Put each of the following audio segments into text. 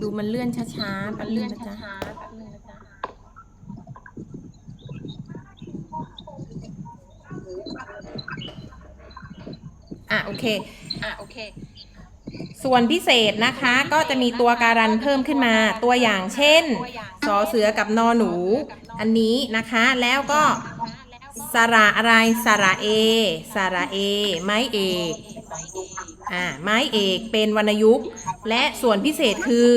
ดูมันเลื่อนช้าๆแป๊บนึงนะจ๊ะอะโอเคอะโอเค ส่วนพิเศษนะคะก็จะมีตัวการันเพิ่มขึ้นมา ตัวอย่างเช่น สอเสือกับนอหนู อันนี้นะคะแล้วก็ สระอะไร สระเอ สระเอ ไม้เอกอ่า ไม้เอกเป็นวรรณยุกต์ และส่วนพิเศษคือ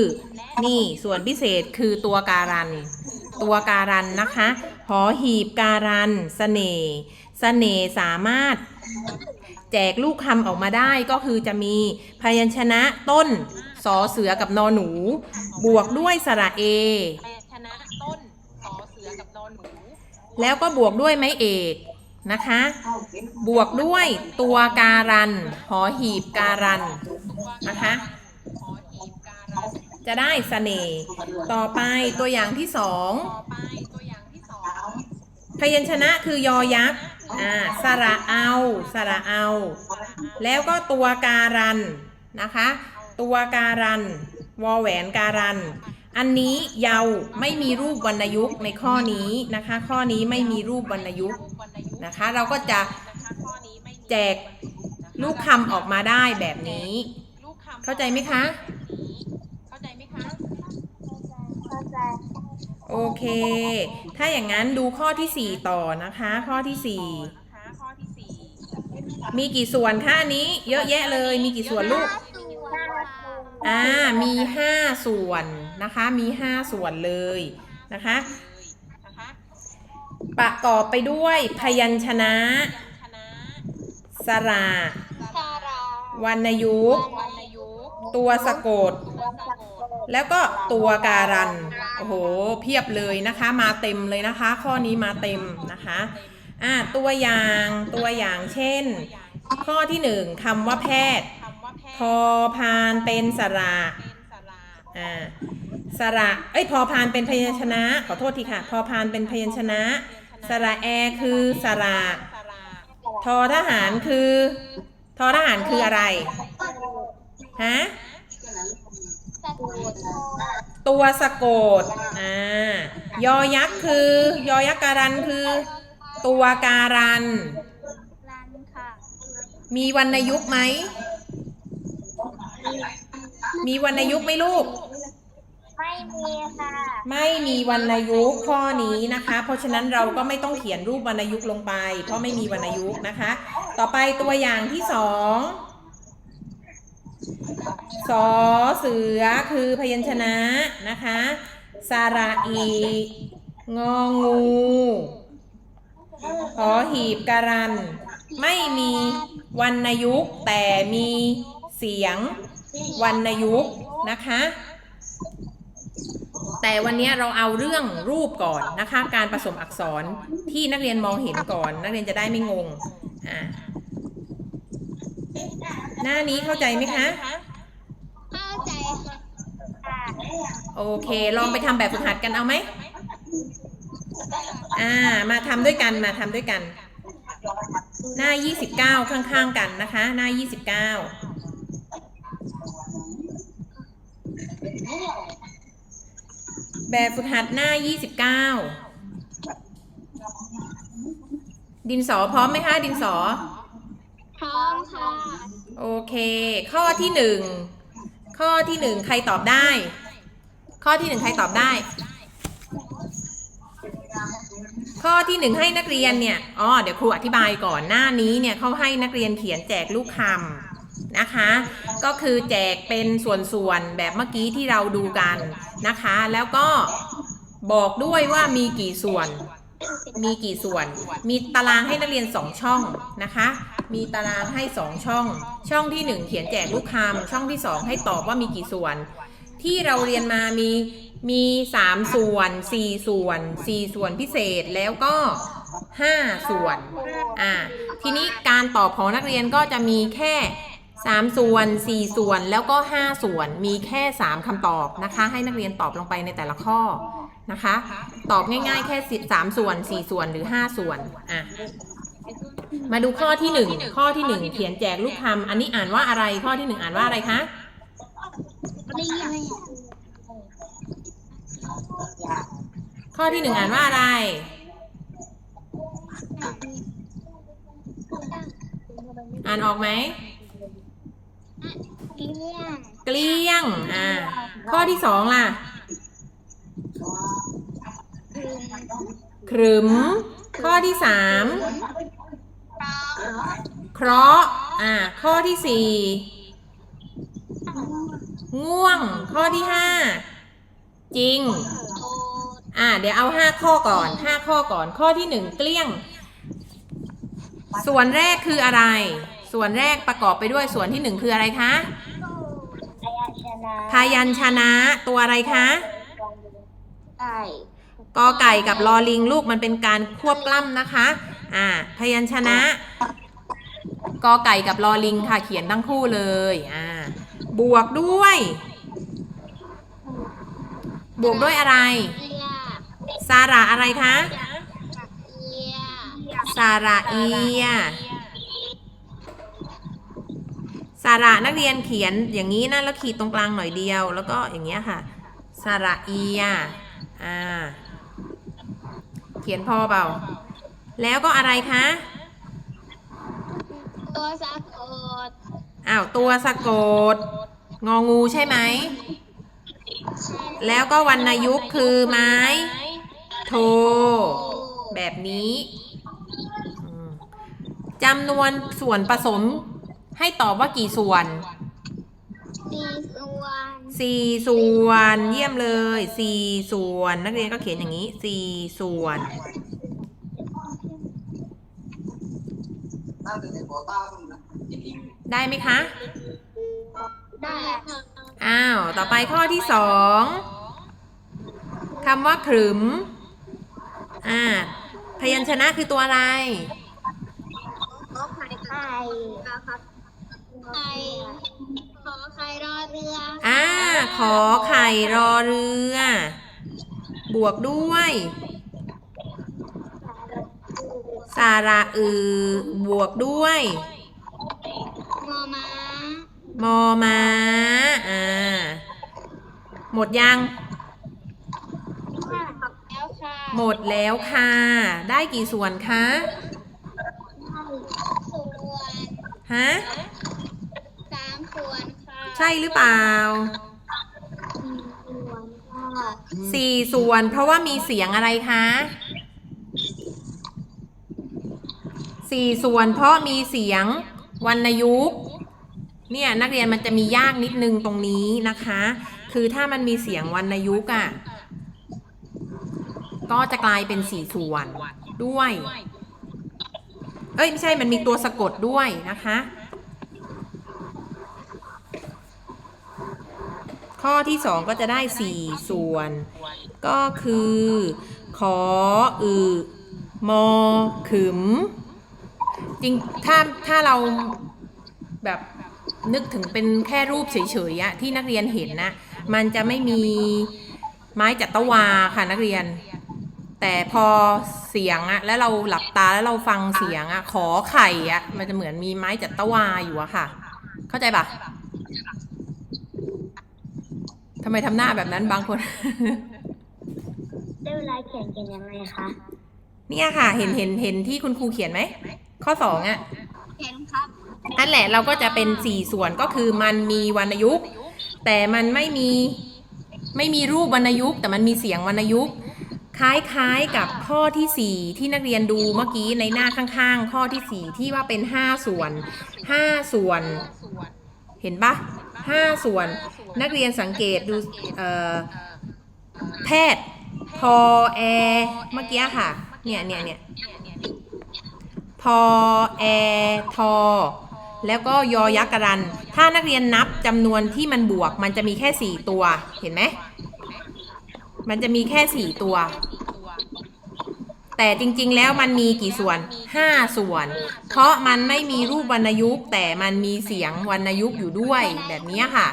นี่ส่วนพิเศษคือตัวการัน ตัวการันนะคะ หอหีบการันสเสน่ห์เสน่ห์สามารถ แจกลูกคำออกมาได้ก็คือจะมีพยัญชนะต้นสอเสือกับนอหนู บวกด้วยสระเอ พยัญชนะต้นสอเสือกับนอนหนู แล้วก็บวกด้วยไม้เอกนะคะ บวกด้วยตัวการัน หอหีบการันนะคะหอหีบการันจะได้เสน่ห์ต่อไปตัวอย่างที่สองต่อไปตัวอย่างที่สองพยัญชนะคือยอยักษ์อ่าสระเอาสระเอา แล้วก็ตัวการันนะคะ ตัวการัน วอแหวนการัน อันนี้เยาไม่มีรูปวรรณยุกต์ในข้อนี้นะคะ ข้อนี้ไม่มีรูปวรรณยุกต์วรรณยุกต์นะคะ เราก็จะนะคะข้อนี้ไม่มีแจกลูกคำออกมาได้แบบนี้ลูกคำเข้าใจไหมคะเข้าใจไหมคะโอเค ถ้าอย่างนั้นดูข้อที่ 4 ต่อนะคะ ข้อที่นะคะข้อที่สี่ 4 มีกี่ส่วนคะอันนี้ เยอะแยะเลย มีกี่ส่วนลูก อ่า มี 5 ส่วน นะคะมี 5 ส่วนเลยนะคะนะคะประกอบไปด้วยพยัญชนะชนะสระสาราวรรณยุกต์วรรณยุกต์ตัวสะกดตัวสะกด แล้วก็ตัวการัน โอ้โห เพียบเลยนะคะ มาเต็มเลยนะคะ ข้อนี้มาเต็มนะคะอ่าตัวอย่างตัวอย่างเช่น ข้อที่หนึ่งคำว่าแพทย์คำว่าแพพทอย์พานเป็นสระเป็นสระ อ่าสระเอ้ยพอพานเป็นพยัญชนะ ขอโทษทีค่ะ พอพานเป็นพยัญชนะ สระแอคือสระทอทหารคือทอทหารคืออะไรฮะตัวสะกดอ่ายอยักษ์คือยอยักษ์การันคือ ตัวการัน มีวรรณยุกต์ไหม มีวรรณยุกต์ไหมลูก ไม่มีค่ะ ไม่มีวรรณยุกต์ข้อนี้นะคะ เพราะฉะนั้นเราก็ไม่ต้องเขียนรูปวรรณยุกต์ลงไป เพราะไม่มีวรรณยุกต์นะคะ ต่อไปตัวอย่างที่สองสอเสือคือพยัญชนะนะคะสระอีงองูหอหีบการัน ไม่มีวรรณยุกต์แต่มีเสียงวรรณยุกต์นะคะ แต่วันนี้เราเอาเรื่องรูปก่อนนะคะ การผสมอักษรที่นักเรียนมองเห็นก่อน นักเรียนจะได้ไม่งงอ่าหน้านี้เข้าใจไหมคะ เข้าใจค่ะโอเค ลองไปทำแบบฝึกหัดกันเอาไหมอ่า มาทำด้วยกันมาทำด้วยกัน หน้า 29 ข้างๆกันนะคะ หน้า 29 แบบฝึกหัดหน้า 29 ดินสอพร้อมไหมคะ ดินสอ พร้อมค่ะ โอเค ข้อที่หนึ่ง ข้อที่หนึ่งใครตอบได้ ข้อที่หนึ่งใครตอบได้ ข้อที่หนึ่งให้นักเรียนเนี่ย อ๋อ เดี๋ยวครูอธิบายก่อนหน้านี้เนี่ยเขาให้นักเรียนเขียนแจกลูกคำนะคะ ก็คือแจกเป็นส่วนๆ แบบเมื่อกี้ที่เราดูกัน นะคะ แล้วก็บอกด้วยว่ามีกี่ส่วน มีกี่ส่วน มีตารางให้นักเรียน2ช่องนะคะ มีตารางให้2ช่อง ช่องที่1เขียนแจกลูกคำช่องที่2ให้ตอบว่ามีกี่ส่วน ที่เราเรียนมามีมี3ส่วน4ส่วน4ส่วนพิเศษแล้วก็5ส่วน อ่า ทีนี้การตอบของนักเรียนก็จะมีแค่ 3 ส่วน 4 ส่วนแล้วก็ 5 ส่วนมีแค่ 3คำตอบนะคะ ให้นักเรียนตอบลงไปในแต่ละข้อนะคะ ตอบง่ายๆ แค่10 3ส่วน 4 ส่วนหรือ 5 ส่วนอะมาดูข้อที่หนึ่งข้อที่หนึ่งเขียนแจกลูกคำอันนี้อ่านว่าอะไรข้อที่หนึ่งอ่านว่าอะไรคะเรียนข้อที่หนึ่งอ่านว่าอะไร อ่านออกไหม เรียนเกลี้ยง อ่า ข้อที่สองล่ะ ขรึม ข้อที่สามเคราะห์ อ่า ข้อที่สี่ง่วง ข้อที่ห้าจริง อ่า เดี๋ยวเอาห้าข้อก่อนห้าข้อก่อน ข้อที่หนึ่งเกลี้ยง ส่วนแรกคืออะไร ส่วนแรกประกอบไปด้วยส่วนที่หนึ่งคืออะไรคะพยัญชนะพยัญชนะตัวอะไรคะไก่กอไก่กับลอลิงลูกมันเป็นการควบกล้ำนะคะ อ่า พยัญชนะกอไก่กับลอลิงค่ะ เขียนทั้งคู่เลย อ่า บวกด้วย บวกด้วยอะไรเรียสาระอะไรคะเรียสาระเอีย สาระนักเรียนเขียนอย่างนี้นะแล้วขีดตรงกลางหน่อยเดียว แล้วก็อย่างเงี้ยค่ะสาระเอียอ่าเขียนพอเปล่า แล้วก็อะไรคะ ตัวสะกด อ้าว ตัวสะกด งองูใช่ไหม แล้วก็วรรณยุกต์คือไม้ โท แบบนี้อืมจำนวนส่วนผสม ให้ตอบว่ากี่ส่วน สี่ส่วนสี่ส่วนเยี่ยมเลยสี่ส่วน นักเรียนก็เขียนอย่างนี้สี่ส่วน ได้ไหมคะ ได้อ้าว ต่อไปข้อที่สองคำว่าขรึม อ่า พยัญชนะคือตัวอะไรขอไข่ไข่ครับ ไข่ขอไข่รอเรืออ่า ขอไข่รอเรือ บวกด้วย สาระอือบวกด้วย มอม้ามอม้าอ่า หมดยัง แล้วค่ะหมดแล้วค่ะ ได้กี่ส่วนคะ ส่วนฮะสามส่วนค่ะ ใช่หรือเปล่า สี่ส่วน เพราะว่ามีเสียงอะไรคะสี่ส่วนเพราะมีเสียงวรรณยุกต์เนี่ยนักเรียนมันจะมียากนิดนึงตรงนี้นะคะ คือถ้ามันมีเสียงวรรณยุกต์อะก็จะกลายเป็นสี่ส่วนด้วย เอ้ยไม่ใช่มันมีตัวสะกดด้วยนะคะ ข้อที่สองก็จะได้สี่ส่วน ก็คือ ขออือมอขึม จริง ถ้า ถ้าเราแบบนึกถึงเป็นแค่รูปเฉยๆอะที่นักเรียนเห็นนะ มันจะไม่มีไม้จัตวาค่ะนักเรียน แต่พอเสียงอะแล้วเราหลับตาแล้วเราฟังเสียงอะขอไข่อะมันจะเหมือนมีไม้จัตวาอยู่อะค่ะ เข้าใจปะำไมทำหน้าแบบนั้นบางคน ได้เวลาเขียนกันยังไงคะ เนี่ยค่ะ เห็นเห็นเห็นที่คุณครูเขียนไหม ข้อสองอะเห็นครับ นั่นแหละเราก็จะเป็นสี่ส่วนก็คือมันมีวรรณยุกต์ แต่มันไม่มีไม่มีรูปวรรณยุกต์แต่มันมีเสียงวรรณยุกต์คล้ายๆกับข้อที่สี่ที่นักเรียนดูเมื่อกี้ในหน้าข้างๆ ข้อที่สี่ที่ว่าเป็นห้าส่วนห้าส่วน เห็นปะ ห้าส่วน นักเรียนสังเกตดูแพทย์พอแอเมื่อกี้ค่ะ เนี่ยเนี่ยเนี่ยพอแอทอแล้วก็ยอยักษ์กรัน ถ้านักเรียนนับจำนวนที่มันบวก มันจะมีแค่สี่ตัว เห็นไหม มันจะมีแค่สี่ตัว แต่จริงๆ แล้วมันมีกี่ส่วน 5 ส่วน เพราะมันไม่มีรูปวรรณยุกต์ แต่มันมีเสียงวรรณยุกต์อยู่ด้วยแบบนี้ค่ะ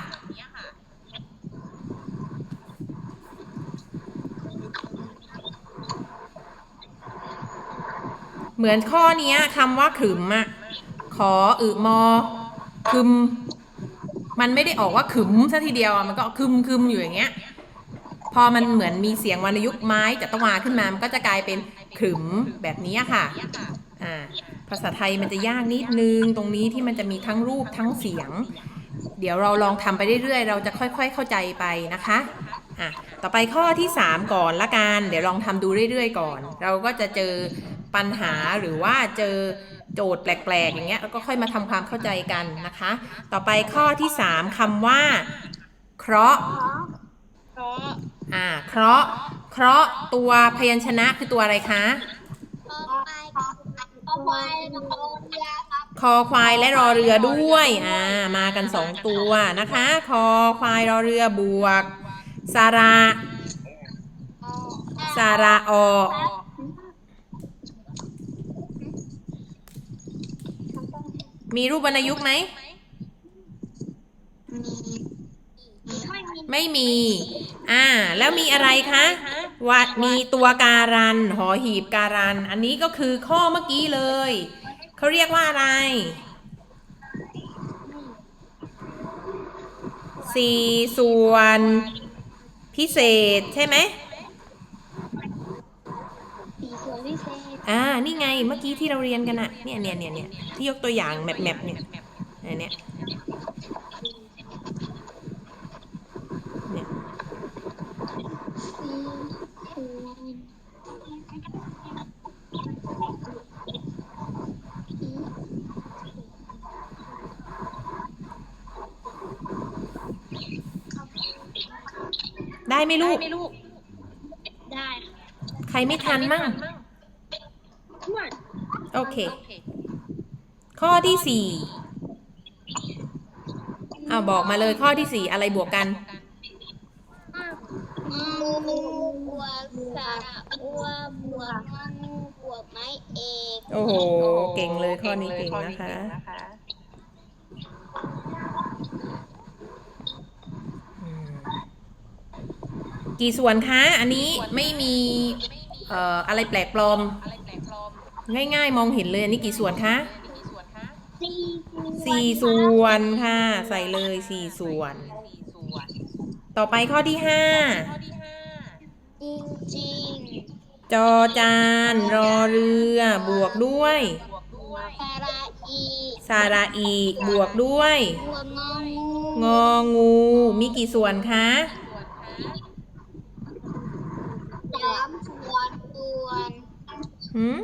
เหมือนข้อนี้คำว่าขึมอะขออึมอคึม มันไม่ได้ออกว่าขึมซะทีเดียวมันก็คึมคึมอยู่อย่างเงี้ย พอมันเหมือนมีเสียงวรรณยุกต์ไม้จัตวาขึ้นมา มันก็จะกลายเป็นขรึมแบบนี้ค่ะอ่าภาษาไทยมันจะยากนิดนึงตรงนี้ที่มันจะมีทั้งรูปทั้งเสียง เดี๋ยวเราลองทำไปเรื่อยๆ เราจะค่อย ๆ เข้าใจไปนะคะอะต่อไปข้อที่ 3 ก่อนละกัน เดี๋ยวลองทำดูเรื่อยๆ ก่อน เราก็จะเจอปัญหาหรือว่าเจอโจทย์แปลกๆ อย่างเงี้ยแล้วก็ค่อยมาทำความเข้าใจกันนะคะ ต่อไปข้อที่ 3คำว่า เคราะห์เพราะ อ่า เคราะห์ เคราะห์ตัวพยัญชนะคือตัวอะไรคะต่อไปต่อไปต่อเรือครับคอควายและรอเรือด้วย อ่า มากันสองตัวนะคะ คอควายรอเรือบวก สาระสาระออมีรูปวรรณยุกต์ไหม ไม่มีไม่มี อ่า แล้วมีอะไรคะวัดมีตัวการัน หอหีบการัน อันนี้ก็คือข้อเมื่อกี้เลย เขาเรียกว่าอะไรสี่ส่วนพิเศษใช่ไหมสีสวยพิเศษ อ่า นี่ไงเมื่อกี้ที่เราเรียนกันอะเนี่ยเนี่ยเนี่ยเนี่ยที่ยกตัวอย่างแมปแมปเนี่ยอันเนี้ยเนี่ย ได้ไหมลูก ได้ใครไม่ทันมั่ง ทวดโอเค ข้อที่สี่เอาบอกมาเลยข้อที่สี่อะไรบวกกัน มูมูบวกสระอัวบวกงูบวกไม้เอก โอ้โห เก่งเลยข้อนี้เก่งนะคะอืม กี่ส่วนคะ อันนี้ไม่มีเอ่ออะไรแปลกปลอม ง่ายๆ มองเห็นเลย อันนี้กี่ส่วนคะสี่สี่ส่วนค่ะ ใส่เลยสี่ส่วน ต่อไปข้อที่ห้าจริงจริงจอจานรอเรือบวกด้วยสระอีสาระอีบวกด้วยบวกงองูงองู มีกี่ส่วนคะ ล้ำควนส่วนหืม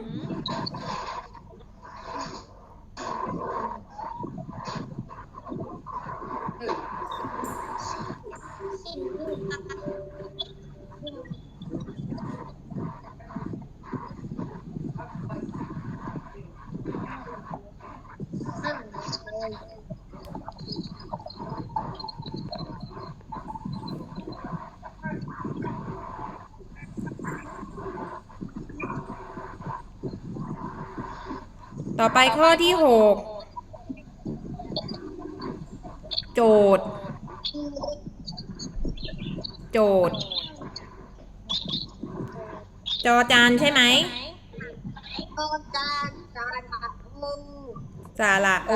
ต่อไปข้อที่หกโจทย์ โจทย์ จอจานใช่ไหมโอจานจานมูสาระโอ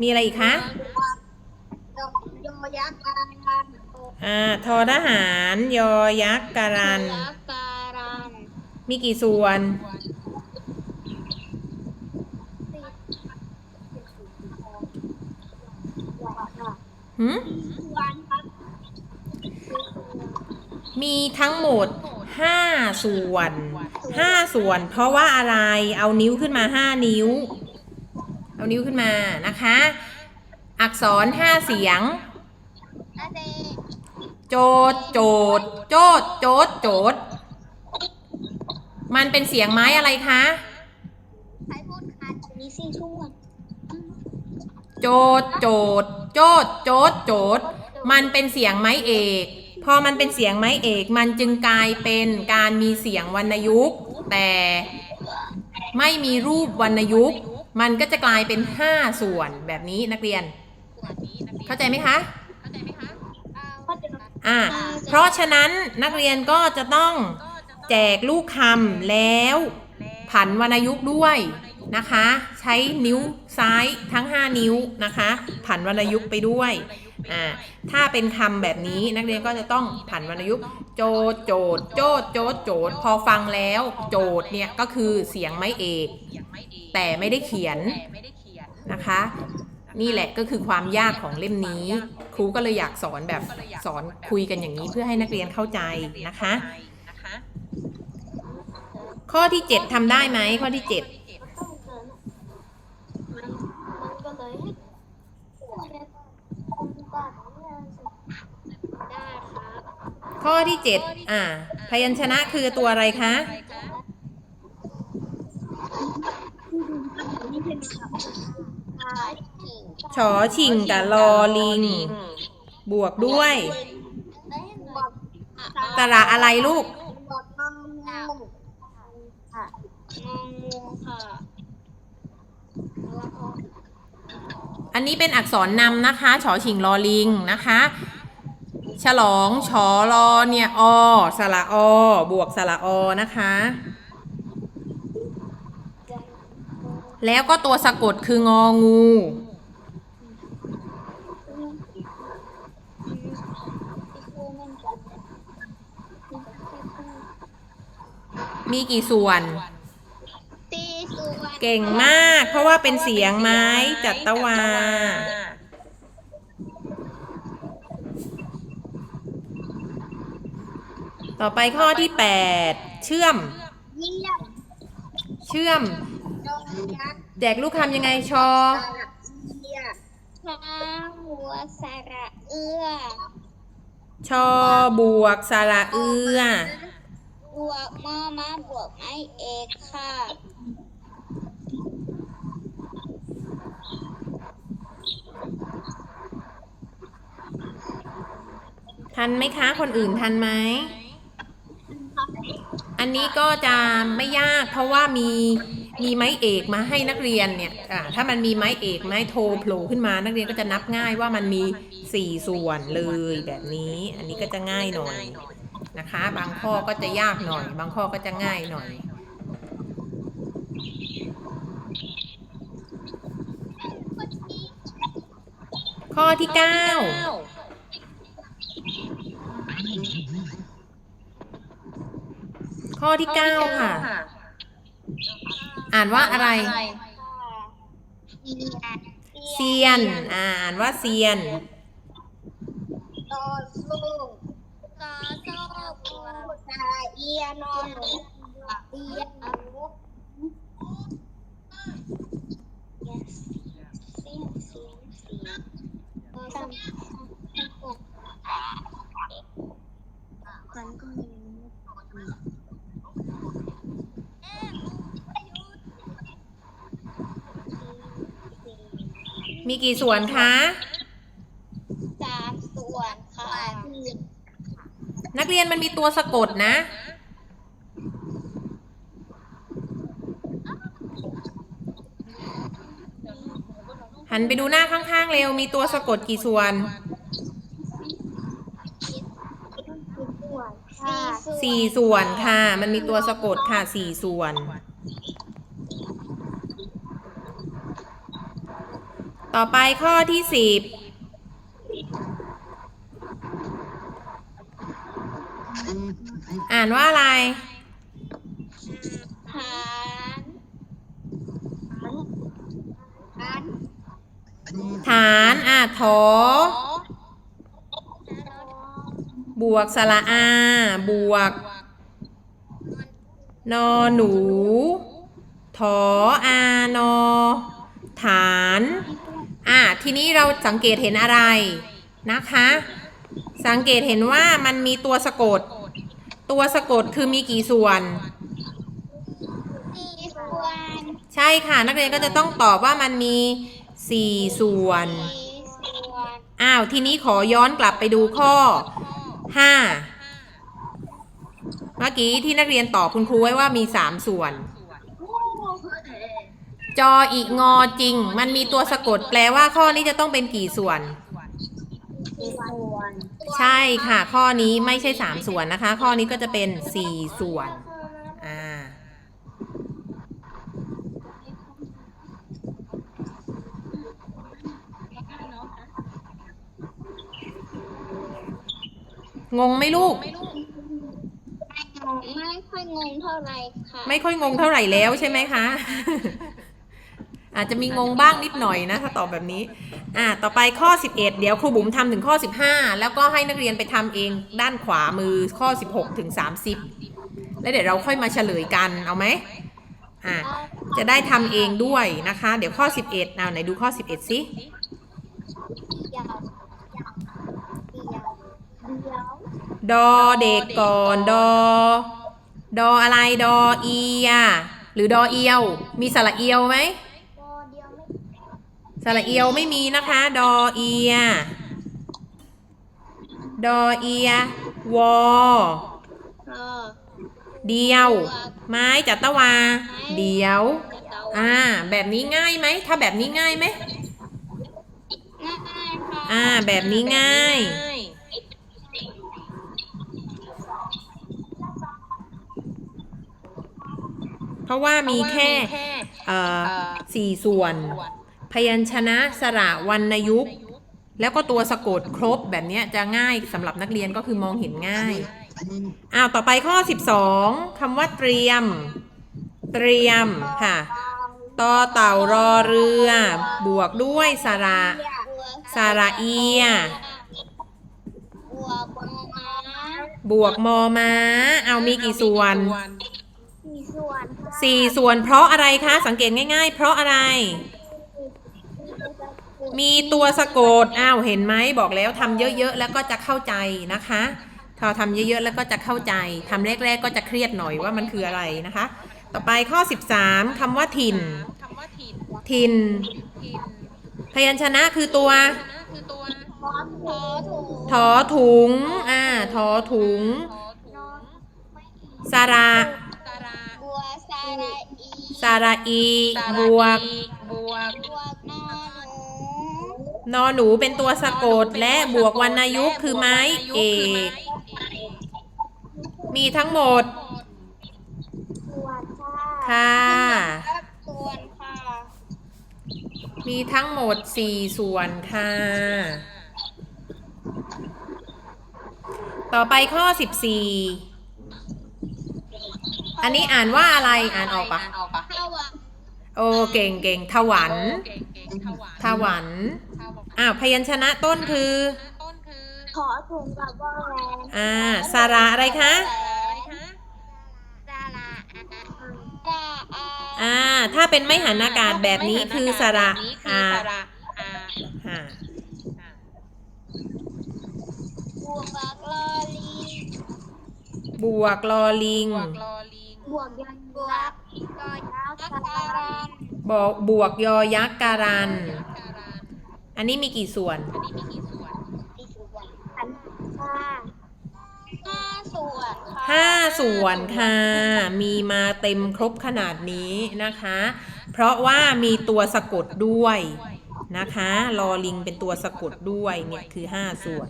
มีอะไรอีกคะยอยอยักษ์การันอ่าทอทหาร ยอยักษ์การันยักษ์การันมีกี่ส่วน หืมวันครับมีทั้งหมด5ส่วน5ส่วน เพราะว่าอะไรเอานิ้วขึ้นมา5นิ้ว เอานิ้วขึ้นมานะคะ อักษร5เสียงอาเดโจดโจดโจดโจดโจดมันเป็นเสียงไม้อะไรคะใครพูดขาดมีสี่ช่วงโจดโจด โจดโจดโจดมันเป็นเสียงไม้เอก พอมันเป็นเสียงไม้เอก มันจึงกลายเป็นการมีเสียงวรรณยุกต์ แต่ไม่มีรูปวรรณยุกต์ มันก็จะกลายเป็น 5 ส่วนแบบนี้นักเรียน เข้าใจไหมคะก็จะอ่าเพราะฉะนั้นนักเรียนก็จะต้องแจกลูกคำแล้วผันวรรณยุกต์ด้วย นะคะ ใช้นิ้วซ้ายทั้ง 5 นิ้วนะคะ ผันวรรณยุกต์ไปด้วยอ่าถ้าเป็นคำแบบนี้นักเรียนก็จะต้องผันวรรณยุกต์โจดโจดโจดโจดโจดพอฟังแล้ว โจดเนี่ยก็คือเสียงไม้เอกแต่ไม่ได้เขียนนะคะ นี่แหละก็คือความยากของเล่มนี้ ครูก็เลยอยากสอนแบบสอนคุยกันอย่างนี้เพื่อให้นักเรียนเข้าใจนะคะ ข้อที่ 7ทำได้ไหมข้อที่ 7 ต้องเกินมันมันก็เลยให้ได้ครับ ข้อที่7อ่า พยัญชนะคือตัวอะไรคะ ชอชิงกับลอลิง บวกด้วย ตระอะไรลูกบอกอันนี้เป็นอักษรนำนะคะ ชอชิงลอลิงนะคะ ฉลองชอลอเนี่ยอสระอ บวกสระอนะคะ แล้วก็ตัวสะกดคืององู มีกี่ส่วนตีส่วนเก่งมาก เพราะว่าเป็นเสียงไม้จัตวา ต่อไปข้อที่8เชื่อม เยี่ยมเชื่อมยงยักษ์แจกลูกคำยังไงชอสระเอียช้างหัวสระเอื้อชอบวกสระเอือ บวกมอมาบวกไม้เอกค่ะ ทันไหมคะ คนอื่นทันไหม อันนี้ก็จะไม่ยากเพราะว่ามีมีไม้เอกมาให้นักเรียนเนี่ยถ้ามันมีไม้เอกไม้โทโผล่ขึ้นมานักเรียนก็จะนับง่ายว่ามันมี 4 ส่วนเลยแบบนี้ อันนี้ก็จะง่ายหน่อยนะคะ บางข้อก็จะยากหน่อย บางข้อก็จะง่ายหน่อยข้อที่ 9 ข้อที่เก้าค่ะ อ่านว่าอะไร เซียน อ่าอ่านว่าเซียนต่อสู้ต่อสู้ปูสระเอียนอนเอียนอนุเสียงเสียงเสียงทำมันก็มี มีกี่ส่วนคะสามส่วนค่ะ นักเรียนมันมีตัวสะกดนะ หันไปดูหน้าข้างๆเร็ว มีตัวสะกดกี่ส่วนสี่ส่วนสี่ส่วนค่ะ มันมีตัวสะกดค่ะสี่ส่วน ต่อไปข้อที่สิบอ่านว่าอะไรหารหารฐานอะถอบวกสระอา บวก นอหนูถออานอฐาน อะทีนี้เราสังเกตเห็นอะไรนะคะ สังเกตเห็นว่ามันมีตัวสะกด ตัวสะกดคือมีกี่ส่วนสี่ส่วนใช่ค่ะ นักเรียนก็จะต้องตอบว่ามันมี4ส่วนสี่ส่วน อ้าว ทีนี้ขอย้อนกลับไปดูข้อ5เมื่อกี้ที่นักเรียนตอบคุณครูไว้ว่ามี3ส่วน จออีกงอจริง มันมีตัวสะกด แปลว่าข้อนี้จะต้องเป็นกี่ส่วน ใช่ค่ะ ข้อนี้ไม่ใช่สามส่วนนะคะ ข้อนี้ก็จะเป็นสี่ส่วนอ่าางงไหมลูก ไม่ค่อยงงเท่าไหร่ค่ะ ไม่ค่อยงงเท่าไหร่แล้วใช่ไหมคะ อาจจะมีงงบ้างนิดหน่อยนะถ้าตอบแบบนี้อ่าต่อไปข้อ 11 เดี๋ยวครูบุ๋มทำถึงข้อ 15 แล้วก็ให้นักเรียนไปทำเองด้านขวามือข้อ 16 ถึง 30 แล้วเดี๋ยวเราค่อยมาเฉลยกันเอาไหมอ่าจะได้ทำเองด้วยนะคะ เดี๋ยวข้อ 11เอาไหนดูข้อ 11สิเดียวเดียวเดียวดอเด็กก่อนดอ ดออะไรดอเอีย หรือดอเอียว มีสระเอียวไหม สระเอียวไม่มีนะคะ ดอเอีย ดอเอีย วอเออเดียว ไม้จัตวา เดียวจะเดาอ่า แบบนี้ง่ายไหม ถ้าแบบนี้ง่ายไหมง่ายค่ะอ่า แบบนี้ง่ายเพราะว่ามีแค่เอ่อสี่ส่วน พยัญชนะสระวรรณยุกต์แล้วก็ตัวสะกดครบแบบเนี้ยจะง่ายสำหรับนักเรียนก็คือมองเห็นง่ายอ้าวต่อไปข้อ 12คำว่าเตรียม เตรียมค่ะต่อเต่ารอเรือ บวกด้วยสระสระเอียบัวบนม้าบวกมอม้า เอามีกี่ส่วนสี่ส่วนค่ะสี่ส่วนเพราะอะไรคะ สังเกตง่าย ๆ เพราะอะไร มีตัวสะกด อ้าว เห็นไหมบอกแล้วทำเยอะๆ แล้วก็จะเข้าใจนะคะถ้าทำเยอะๆ แล้วก็จะเข้าใจทำแรกๆ ก็จะเครียดหน่อยว่ามันคืออะไรนะคะ ต่อไปข้อ 13คำว่าถิ่นคำว่าถิ่นถิ่น ถิ่น พยัญชนะคือตัวนะคือตัวทอถูกถอถุง อ่าถอถุงทอถุงสระสระบัวสาระอีสระอีสระบวกอีบวกบวก นอหนูนอหนูเป็นตัวสะกดและบวกวรรณยุกต์คือไม้เอกมีทั้งหมดส่วนค่ะค่ะครับส่วนค่ะ มีทั้งหมด4ส่วนค่ะ ต่อไปข้อ14อันนี้อ่านว่าอะไรอ่านออกปะ โอ้เก่งเก่งถวันเก่งเก่งถวันถวัน ถวัน อ้าวพยัญชนะต้นคือต้นคือขอถุงกับว่าแรงอ่าสระอะไรคะอะไรคะดาราดาอาอ่า ถ้าเป็นไม่หันอากาศแบบนี้คือสระแบบนี้คืออ่าสระอาอ่าอ่าบวกลอลีบวกลอลิง บวกลอลิง บวกยันบวกก็ ยักษ์การันบอกบวกยอยักษ์การันการัน อันนี้มีกี่ส่วน อันนี้มีกี่ส่วนสี่ส่วนพันห้าห้าส่วนค่ะห้าส่วนค่ะ มีมาเต็มครบขนาดนี้นะคะ เพราะว่ามีตัวสะกดด้วยนะคะ ลอลิงเป็นตัวสะกดด้วยเนี่ยคือห้าส่วน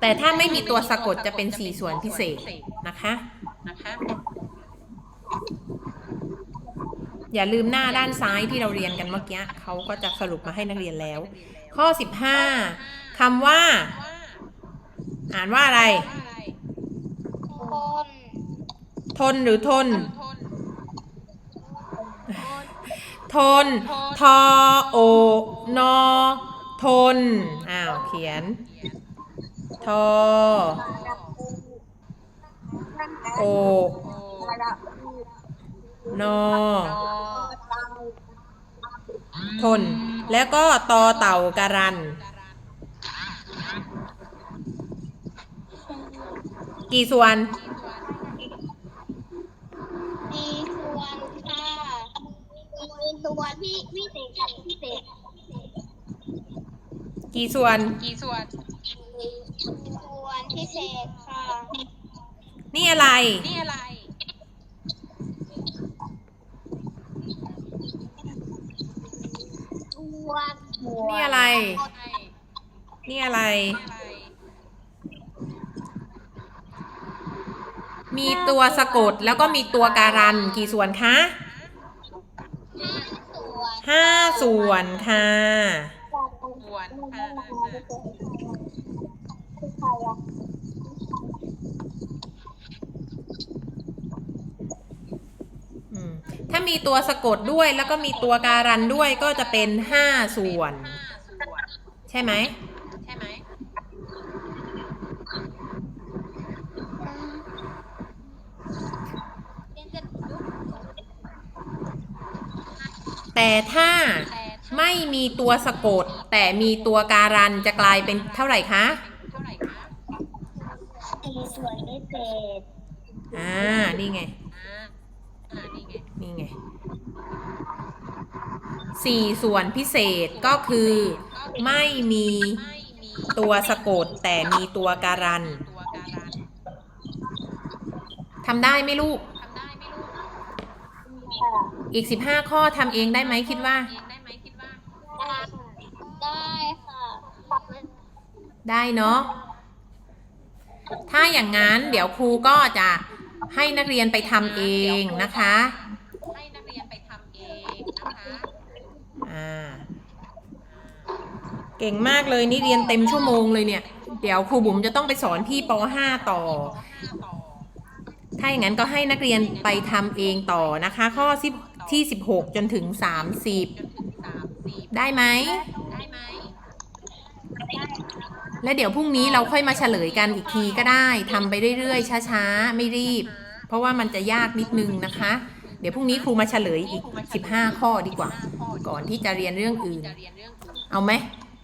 แต่ถ้าไม่มีตัวสะกดจะเป็นสี่ส่วนพิเศษนะคะนะคะอย่าลืมหน้าด้านซ้ายที่เราเรียนกันเมื่อกี้เขาก็จะสรุปมาให้นักเรียนแล้ว ข้อ 15คำว่า อ่านว่าอะไรอะไรคนทน หรือทนทน ทน ทอ โอนอทน อ้าว เขียน ทอโอโอนอนอ ทน แล้วก็ตอเต่าการัน กี่ส่วน มีส่วนค่ะมีส่วนที่พิเศษกับพิเศษกี่ส่วน กี่ส่วน ส่วนพิเศษค่ะ นี่ อะไร นี่อะไรส่วนี่อะไร นี่อะไรอะไร มีตัวสะกดแล้วก็มีตัวการันกี่ส่วนคะห้าส่วนห้าส่วนค่ะ คือใครอะ อืม ถ้ามีตัวสะกดด้วยแล้วก็มีตัวการันด้วยก็จะเป็นห้าส่วนห้าส่วนใช่ไหมใช่ไหมเรียนจะยุบแต่ถ้าแต่ถ้าไม่มีตัวสะกด แต่มีตัวการันจะกลายเป็นเท่าไหร่คะเท่าไหร่คะสี่ส่วนพิเศษอ่า นี่ไงอ่าอ่า นี่ไงนี่ไงสี่ส่วนพิเศษก็คือไม่มีไม่มีตัวสะกดแต่มีตัวการันตัวการันทำได้ไหมลูกทำได้ไหมลูกค่ะอีก15ข้อทำเองได้ไหมคิดว่าเองได้ไหมคิดว่า ได้ค่ะ ได้เนาะ ถ้าอย่างนั้นเดี๋ยวครูก็จะให้นักเรียนไปทำเองนะคะ ให้นักเรียนไปทำเองนะคะ อ่า เก่งมากเลยนี่เรียนเต็มชั่วโมงเลยเนี่ย เดี๋ยวครูบุ๋มจะต้องไปสอนพี่ป .5 ต่อ ถ้าอย่างนั้นก็ให้นักเรียนไปทำเองต่อนะคะ ข้อสิบที่ 16 จนถึงจนถึงสามสิบ30ได้ไหมได้ไหม และเดี๋ยวพรุ่งนี้เราค่อยมาเฉลยกันอีกทีก็ได้ทำไปเรื่อยๆ ช้าๆ ไม่รีบ เพราะว่ามันจะยากนิดนึงนะคะ เดี๋ยวพรุ่งนี้ครูมาเฉลยอีก 15 ข้อดีกว่า ก่อนที่จะเรียนเรื่องอื่น เอาไหม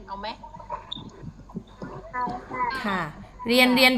เอาไหม ใช่ค่ะ ค่ะ เรียนเรียน